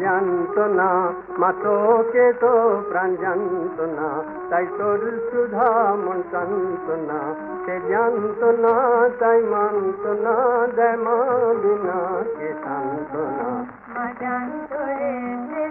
জানত না মা তোকে তো প্রাণ জানত না তাই তোর সুধা মন কান্ত না সে জানত না তাই মানত না দেয় মা বিনা কে শান্ত না মা জানত রে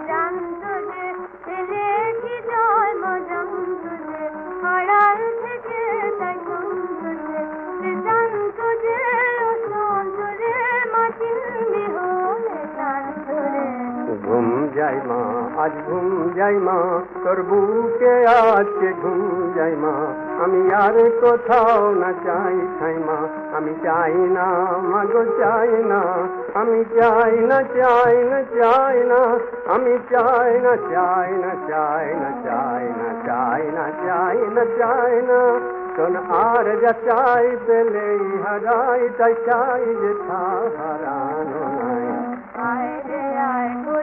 ঘুম যাই মা, আজ ঘুম যাই মা, তোর বুকে আজকে ঘুম যাই মা। আমি আর কোথাও না চাই ঠাই মা, আমি চাই না মাগো চাই না। আমি চাই না চাই না চাই না। আমি চাই না চাই না চাই না চাই না চাই না চাই না চাই না। শোন আর যা চাই পেলেই হারাই তাই চাই যে হারানো নাই। আয় রে আয়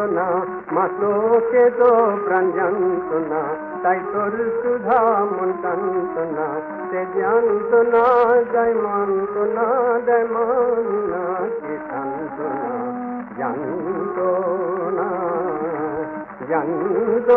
জানত না মা তোকে তো প্রাণ জানত না তাই তোর সুধা মন কান্ত না সে জানত না যাই মানত না দেয় মান না কে শান্ত না জানত না জানত